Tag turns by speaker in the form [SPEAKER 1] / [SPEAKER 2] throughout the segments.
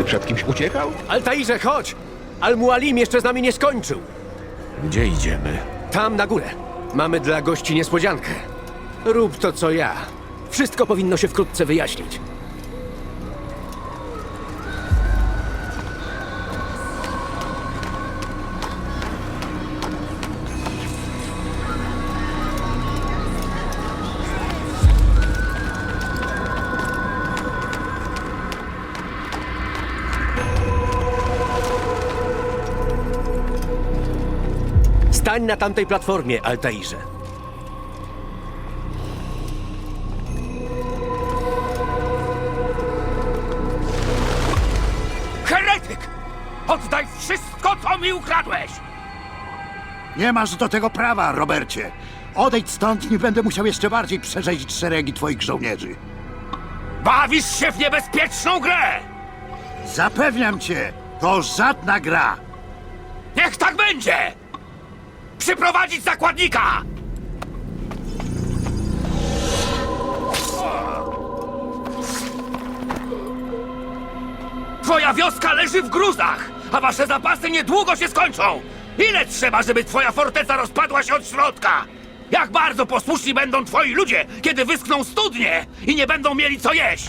[SPEAKER 1] Czyżby przed kimś uciekał?
[SPEAKER 2] Altairze, chodź! Al-Mualim jeszcze z nami nie skończył.
[SPEAKER 3] Gdzie idziemy?
[SPEAKER 2] Tam na górę. Mamy dla gości niespodziankę. Rób to, co ja. Wszystko powinno się wkrótce wyjaśnić. Stań na tamtej platformie, Altairze.
[SPEAKER 4] Heretyk! Oddaj wszystko, co mi ukradłeś!
[SPEAKER 5] Nie masz do tego prawa, Robercie. Odejdź stąd, nie będę musiał jeszcze bardziej przerzedzić szeregi twoich żołnierzy.
[SPEAKER 4] Bawisz się w niebezpieczną grę!
[SPEAKER 5] Zapewniam cię, to żadna gra.
[SPEAKER 4] Niech tak będzie! Przyprowadzić zakładnika! Twoja wioska leży w gruzach, a wasze zapasy niedługo się skończą! Ile trzeba, żeby twoja forteca rozpadła się od środka? Jak bardzo posłuszni będą twoi ludzie, kiedy wyschną studnie i nie będą mieli co jeść?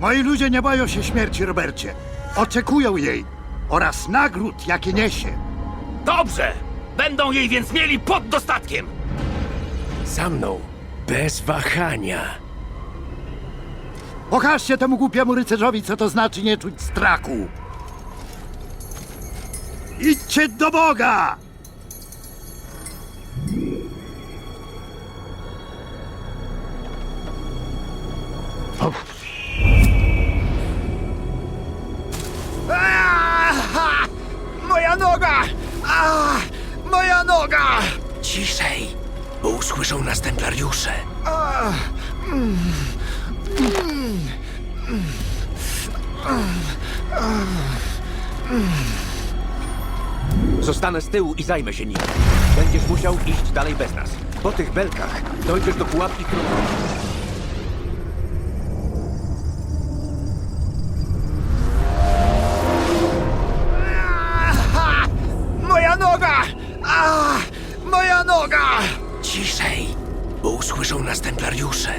[SPEAKER 5] Moi ludzie nie boją się śmierci, Robercie. Oczekują jej oraz nagród, jakie niesie.
[SPEAKER 4] Dobrze! Będą jej więc mieli pod dostatkiem!
[SPEAKER 2] Za mną. Bez wahania.
[SPEAKER 5] Pokażcie temu głupiemu rycerzowi, co to znaczy nie czuć strachu. Idźcie do Boga!
[SPEAKER 4] Moja noga!
[SPEAKER 2] Ciszej, bo usłyszą nas templariusze. Zostanę z tyłu i zajmę się nim. Będziesz musiał iść dalej bez nas. Po tych belkach dojdziesz do pułapki króla. Bo usłyszą nas templariusze.